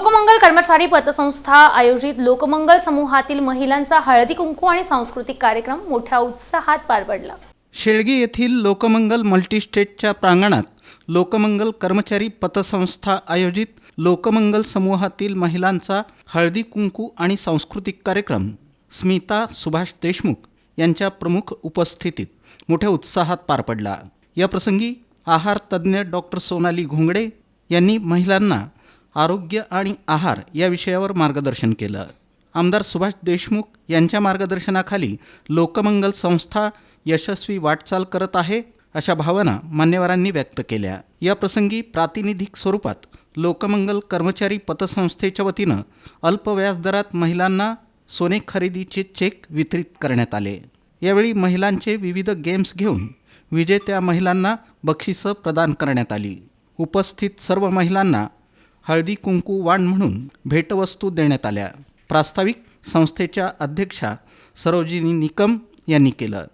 लोकमंगल कर्मचारी पतसंस्था आयोजित लोकमंगल समूहातील महिलांचा हळदी कुंकू आणि सांस्कृतिक कार्यक्रम मोठ्या उत्साहात पार पडला. शेळगी येथील लोकमंगल मल्टीस्टेटच्या प्रांगणात लोकमंगल कर्मचारी पतसंस्था आयोजित लोकमंगल समूहातील महिलांचा हळदी कुंकू आणि सांस्कृतिक कार्यक्रम स्मिता सुभाष देशमुख यांच्या प्रमुख उपस्थितीत मोठ्या उत्साहात पार पडला. याप्रसंगी आहार तज्ज्ञ डॉक्टर सोनाली घोंगडे यांनी महिलांना आरोग्य आणि आहार या विषयावर मार्गदर्शन केलं. आमदार सुभाष देशमुख यांच्या मार्गदर्शनाखाली लोकमंगल संस्था यशस्वी वाटचाल करत आहे अशा भावना मान्यवरांनी व्यक्त केल्या. या प्रसंगी प्रातिनिधिक स्वरूपात लोकमंगल कर्मचारी पतसंस्थेच्या वतीनं अल्प व्याजदरात महिलांना सोने खरेदीचे चेक वितरित करण्यात आले. यावेळी महिलांचे विविध गेम्स घेऊन विजेत्या महिलांना बक्षिसं प्रदान करण्यात आली. उपस्थित सर्व महिलांना हळदी कुंकू वाण म्हणून भेटवस्तू देण्यात आल्या. प्रास्ताविक संस्थेच्या अध्यक्षा सरोजिनी निकम यांनी केलं.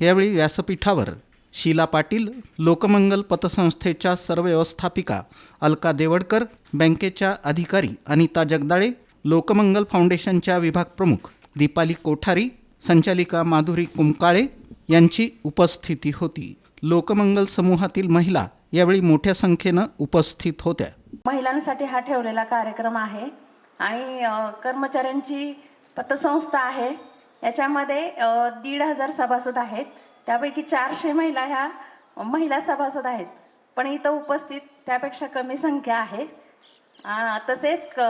यावेळी व्यासपीठावर शीला पाटील लोकमंगल पतसंस्थेच्या सर्व व्यवस्थापिका अलका देवडकर बँकेच्या अधिकारी अनिता जगदाळे लोकमंगल फाउंडेशनच्या विभाग प्रमुख दीपाली कोठारी संचालिका माधुरी कुंकाळे यांची उपस्थिती होती. लोकमंगल समूहातील महिला यावेळी मोठ्या संख्येनं उपस्थित होत्या. महिलांसाठी हा ठेवलेला कार्यक्रम आहे. आणि कर्मचाऱ्यांची पतसंस्था आहे. याच्यामध्ये दीड हजार सभासद आहेत. त्यापैकी चारशे महिला ह्या महिला सभासद आहेत. पण इथं उपस्थित त्यापेक्षा कमी संख्या आहे. तसेच क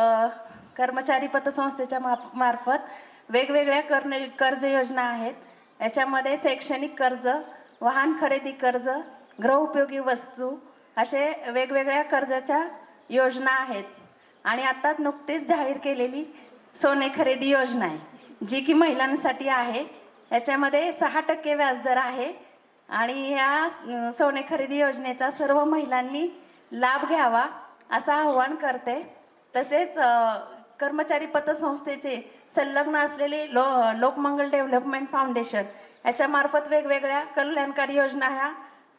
कर्मचारी पतसंस्थेच्या मा मार्फत वेगवेगळ्या कर्न कर्ज योजना आहेत. याच्यामध्ये शैक्षणिक कर्ज वाहन खरेदी कर्ज गृहउपयोगी वस्तू असे वेगवेगळ्या कर्जाच्या योजना आहेत. आणि आता नुकतीच जाहीर केलेली सोने खरेदी योजना आहे जी की महिलांसाठी आहे. याच्यामध्ये सहा टक्के व्याजदर आहे आणि या सोने खरेदी योजनेचा सर्व महिलांनी लाभ घ्यावा असं आव्हान करते. तसेच कर्मचारी पतसंस्थेचे संलग्न असलेले लो लोकमंगल डेव्हलपमेंट फाउंडेशन याच्यामार्फत वेगवेगळ्या कल्याणकारी योजना ह्या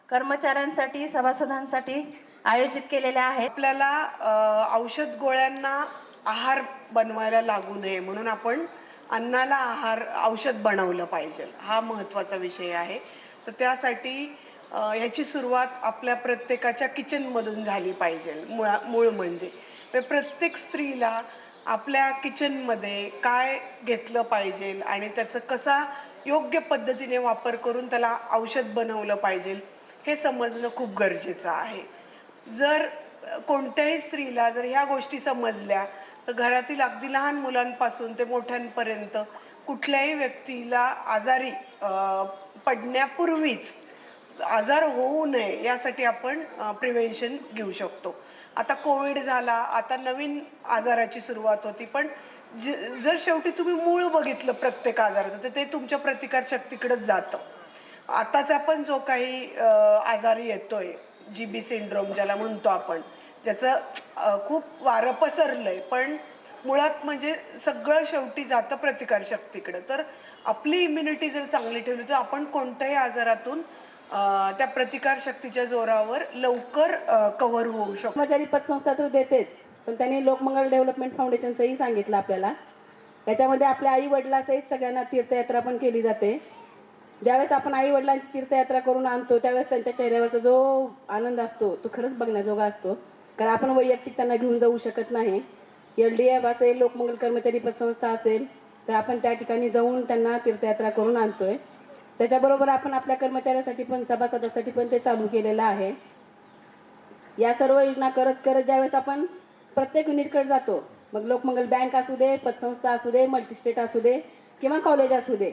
कर्मचाऱ्यांसाठी सभासदांसाठी आयोजित केलेल्या आहेत. आपल्याला औषध गोळ्यांना आहार बनवायला लागू नये म्हणून आपण अन्नाला आहार औषध बनवलं पाहिजे. हा महत्त्वाचा विषय आहे. तर त्यासाठी ह्याची सुरुवात आपल्या प्रत्येकाच्या किचनमधून झाली पाहिजे. मुळा मूळ म्हणजे. तर प्रत्येक स्त्रीला आपल्या किचनमध्ये काय घेतलं पाहिजे आणि त्याचं कसा योग्य पद्धतीने वापर करून त्याला औषध बनवलं पाहिजे हे समजणं खूप गरजेचं आहे. जर कोणत्याही स्त्रीला जर ह्या गोष्टी समजल्या तर घरातील अगदी लहान मुलांपासून ते मोठ्यांपर्यंत कुठल्याही व्यक्तीला आजारी पडण्यापूर्वीच आजार होऊ नये यासाठी आपण प्रिव्हेन्शन घेऊ शकतो. आता कोविड झाला आता नवीन आजाराची सुरुवात होती पण ज- जर शेवटी तुम्ही मूळ बघितलं प्रत्येक आजाराचं तर ते तुमच्या प्रतिकारशक्तीकडेच जातं. आताचा पण जो काही अ, आजारी येतोय जी बी सिंड्रोम ज्याला म्हणतो आपण ज्याचं खूप वारं पसरलंय. पण मुळात म्हणजे सगळं शेवटी जातं प्रतिकार शक्तीकडे. तर आपली इम्युनिटी जर चांगली ठेवली तर आपण कोणत्याही आजारातून त्या प्रतिकार शक्तीच्या जोरावर लवकर कव्हर होऊ शकतो. कर्मचारी पतसंस्था तर देतेच पण त्यांनी लोकमंगल डेव्हलपमेंट फाउंडेशनचंही सांगितलं आपल्याला. याच्यामध्ये आपल्या आई वडिलासहित सगळ्यांना तीर्थयात्रा पण केली जाते. ज्यावेळेस आपण आई वडिलांची तीर्थयात्रा करून आणतो त्यावेळेस त्यांच्या चेहऱ्यावरचा जो आनंद असतो तो खरंच बघण्याजोगा असतो. कारण आपण वैयक्तिक त्यांना घेऊन जाऊ शकत नाही. एल डी एफ असेल लोकमंगल कर्मचारी पतसंस्था असेल तर आपण त्या ठिकाणी जाऊन त्यांना तीर्थयात्रा करून आणतोय. त्याच्याबरोबर आपण आपल्या कर्मचाऱ्यासाठी पण सभासदासाठी पण ते चालू केलेलं आहे. या सर्व योजना करत करत ज्यावेळेस आपण प्रत्येक युनिटकडे जातो मग लोकमंगल बँक असू दे पतसंस्था असू दे मल्टीस्टेट असू दे किंवा कॉलेज असू दे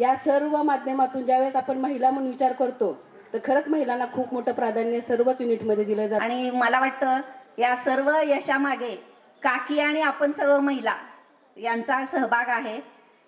या सर्व माध्यमातून ज्यावेळेस आपण महिला म्हणून विचार करतो तर खरंच महिलांना खूप मोठं प्राधान्य सर्वच युनिटमध्ये दिलं जातं. आणि मला वाटतं या सर्व यशामागे काकी आणि आपण सर्व महिला यांचा सहभाग आहे.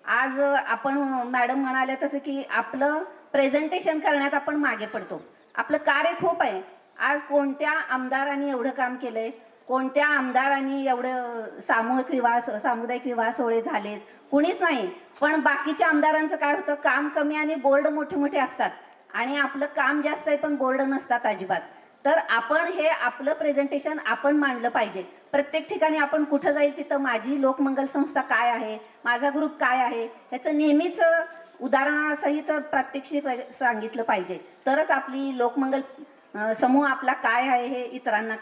आज आपण मॅडम म्हणाले तसं की आपलं प्रेझेंटेशन करण्यात आपण मागे पडतो. आपलं कार्य खूप आहे. आज कोणत्या आमदारांनी एवढं काम केलंय? कोणत्या आमदारांनी एवढं सामूहिक विवाह सामुदायिक विवाह सोहळे झालेत? कुणीच नाही. पण बाकीच्या आमदारांचं काय होतं? काम कमी आणि बोर्ड मोठे मोठे असतात. आणि आपलं काम जास्त आहे पण बोर्ड नसतात अजिबात. तर आपण हे आपलं प्रेझेंटेशन आपण मांडलं पाहिजे. प्रत्येक ठिकाणी आपण कुठं जाईल तिथं माझी लोकमंगल संस्था काय आहे? माझा ग्रुप काय आहे? ह्याचं नेहमीच उदाहरणासहित प्रात्यक्षिक सांगितलं पाहिजे. तरच आपली लोकमंगल समूह आपला काय आहे हे इतरांना